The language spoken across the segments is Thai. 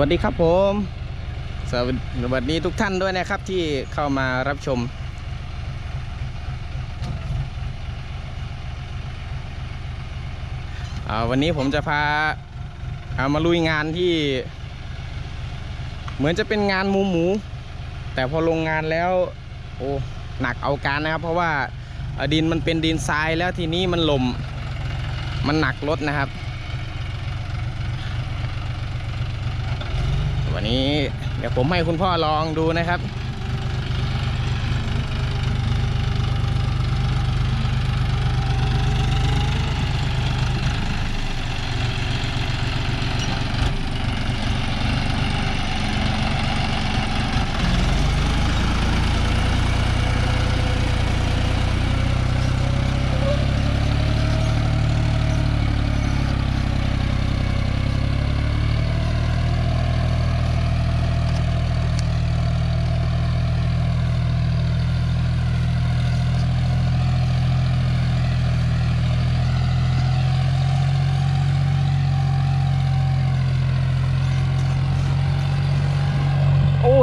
วัสดีครับผมสวัสวัสดีทุกท่านด้วยนะครับที่เข้ามารับชม วันนี้ผมจะพาเอามาลุยงานที่ เหมือนจะเป็นงานหมูหมู แต่พอลงงานแล้วโอ้หนักเอาการนะครับ เพราะว่าดินมันเป็นดินทรายแล้วทีนี้มันหลมมันหนักรถนะครับ วันนี้เดี๋ยวผมให้คุณพ่อลองดูนะครับ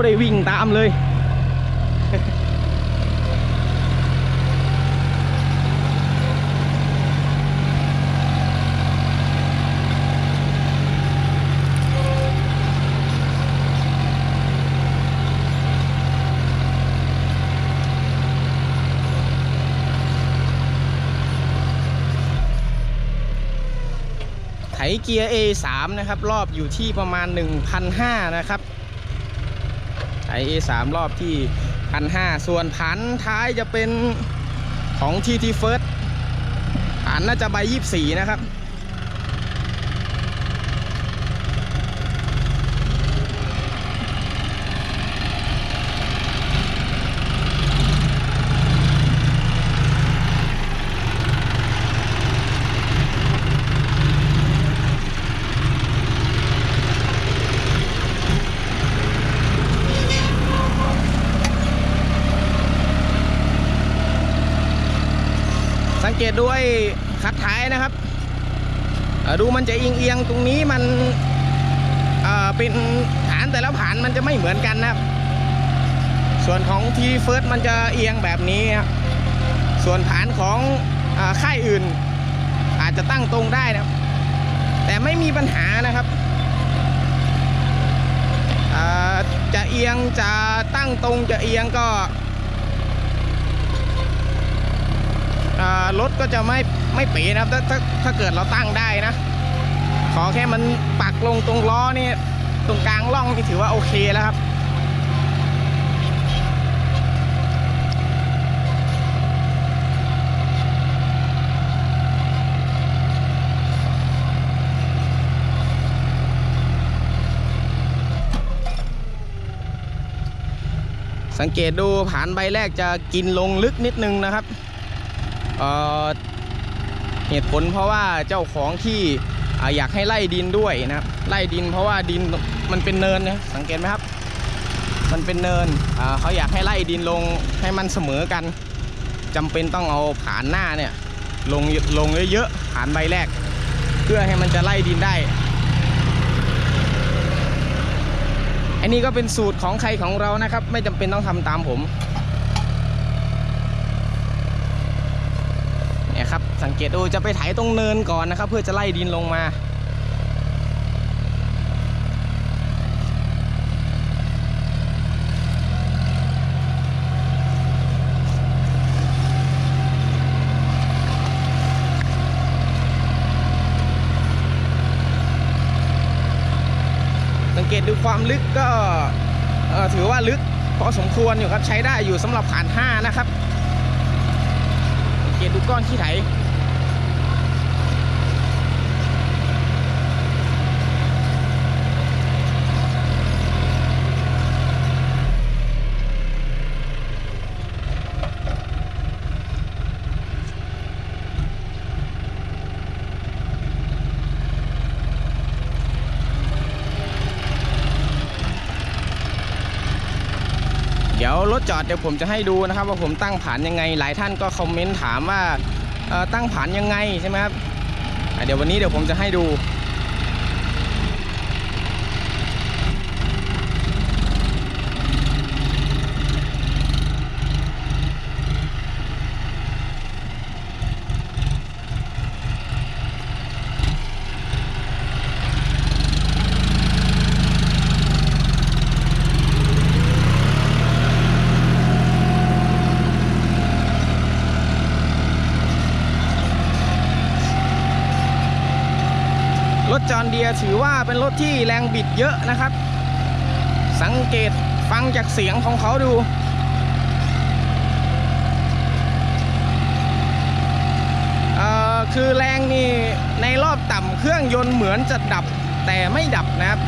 ได้วิ่งตามเลยไถเกียร์ A3 นะครับ รอบอยู่ที่ประมาณ 1,500 นะครับ ไถ A3 รอบที่คันห้าส่วนผันท้ายจะเป็นของทีทีเฟิร์สผันน่าจะใบ24นะครับ ตด้วยคัดท้ายนะครับดูมันจะเอียงๆตรงนี้มันเเป็นฐานแต่ละฐานมันจะไม่เหมือนกันนะครับ ส่วนของทีเฟิร์สมันจะเอียงแบบนี้ครับส่วนฐานของอค่ายอื่น อาจจะตั้งตรงได้นะครับ แต่ไม่มีปัญหานะครับจะเอียงจะตั้งตรงจะเอียงก็ อ่า รถก็จะไม่ไม่เป๋นะครับถ้าถ้าถ้าเกิดเราตั้งได้นะ ขอแค่มันปักลงตรงล้อนี่ตรงกลางร่องนี่ถือว่าโอเคแล้วครับสังเกตดูผ่านใบแรกจะกินลงลึกนิดนึงนะครับ เหตุผลเพราะว่าเจ้าของที่อยากให้ไล่ดินด้วยนะครับไล่ดินเพราะว่าดินมันเป็นเนินนะสังเกตไหมครับ มันเป็นเนินเขาอยากให้ไล่ดินลงให้มันเสมอกันจำเป็นต้องเอาผานหน้าเนี่ยลงลงเยอะๆผานใบแรก เพื่อให้มันจะไล่ดินได้อันนี้ก็เป็นสูตรของใครของเรานะครับ ไม่จำเป็นต้องทำตามผม เนี่ยครับสังเกตดูจะไปไถตรงเนินก่อนนะครับ เพื่อจะไล่ดินลงมาสังเกตดูความลึกก็ถือว่าลึกพอสมควรอยู่ครับใช้ได้อยู่สำหรับผ่าน 5 นะครับ เกตดูก้อนขี้ไถ ดี๋ยวรถจอดเดี๋ยวผมจะให้ดูนะครับ ว่าผมตั้งผ่านยังไง หลายท่านก็คอมเมนต์ถามว่าตั้งผ่านยังไงใช่ไหมครับเดี๋ยววันนี้เดี๋ยวผมจะให้ดู ถจอห์นเดียถือว่าเป็นรถที่แรงบิดเยอะนะครับ สังเกตฟังจากเสียงของเขาดูเอ่อคือแรงนี่ในรอบต่ำเครื่องยนต์เหมือนจะดับแต่ไม่ดับนะครับ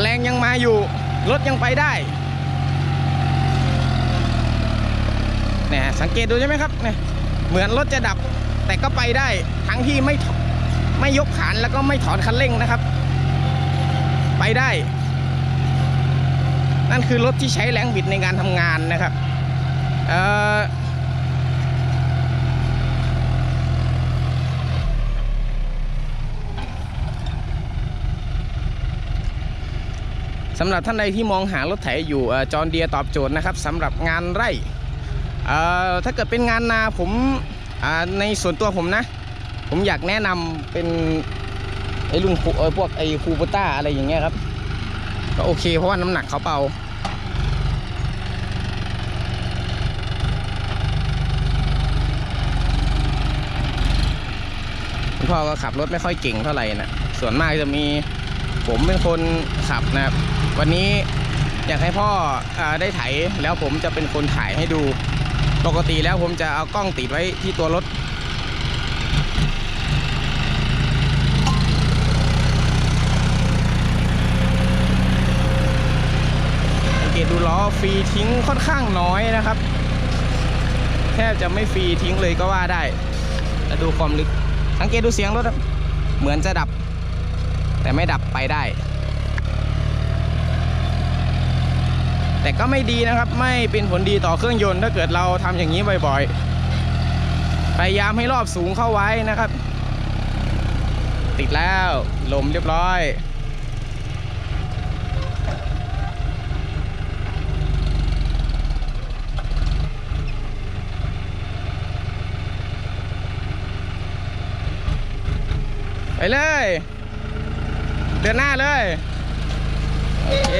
แรงยังมาอยู่ รถยังไปได้เนี่ยสังเกตดูใช่ไหมครับเนี่ยเหมือนรถจะดับแต่ก็ไปได้ทั้งที่ไม่ ไม่ยกขานแล้วก็ไม่ถอนคันเร่งนะครับ ไปได้ นั่นคือรถที่ใช้แรงบิดในการทำงานนะครับสำหรับท่านใดที่มองหารถไถอยู่จอห์นเดียตอบโจทย์นะครับสำหรับงานไร่ถ้าเกิดเป็นงานนาผมในส่วนตัวผมนะ ผมอยากแนะนำเป็นไอ้รุ่นคูเอพวกไอ้คูปต้าอะไรอย่างเงี้ยครับ ก็โอเคเพราะว่าน้ำหนักเขาเบาพ่อก็ขับรถไม่ค่อยเก่งเท่าไหร่นะส่วนมากจะมีผมเป็นคนขับนะครับ วันนี้อยากให้พ่ออได้ไถแล้วผมจะเป็นคนถ่ายให้ดู ปกติแล้วผมจะเอากล้องติดไว้ที่ตัวรถ สังเก ตดูล้อฟรีทิ้งค่อนข้างน้อยนะครับ แทบจะไม่ฟรีทิ้งเลยก็ว่าได้แล้วดูความลึก สังเกตดูเสียงรถเหมือนจะดับ แต่ไม่ดับไปได้ แต่ก็ไม่ดีนะครับ ไม่เป็นผลดีต่อเครื่องยนต์ ถ้าเกิดเราทำอย่างนี้บ่อยๆ พยายามให้รอบสูงเข้าไว้นะครับ ติดแล้วลมเรียบร้อย ไปเลย เดินหน้าเลย โอเค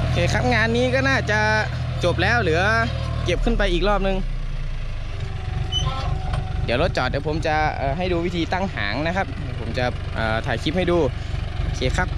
โอเคครับงานนี้ก็น่าจะ จบแล้วเหลือเก็บขึ้นไปอีกรอบนึง เดี๋ยวรถจอดเดี๋ยวผมจะให้ดูวิธีตั้งหางนะครับ ผมจะถ่ายคลิปให้ดู โอเคครับ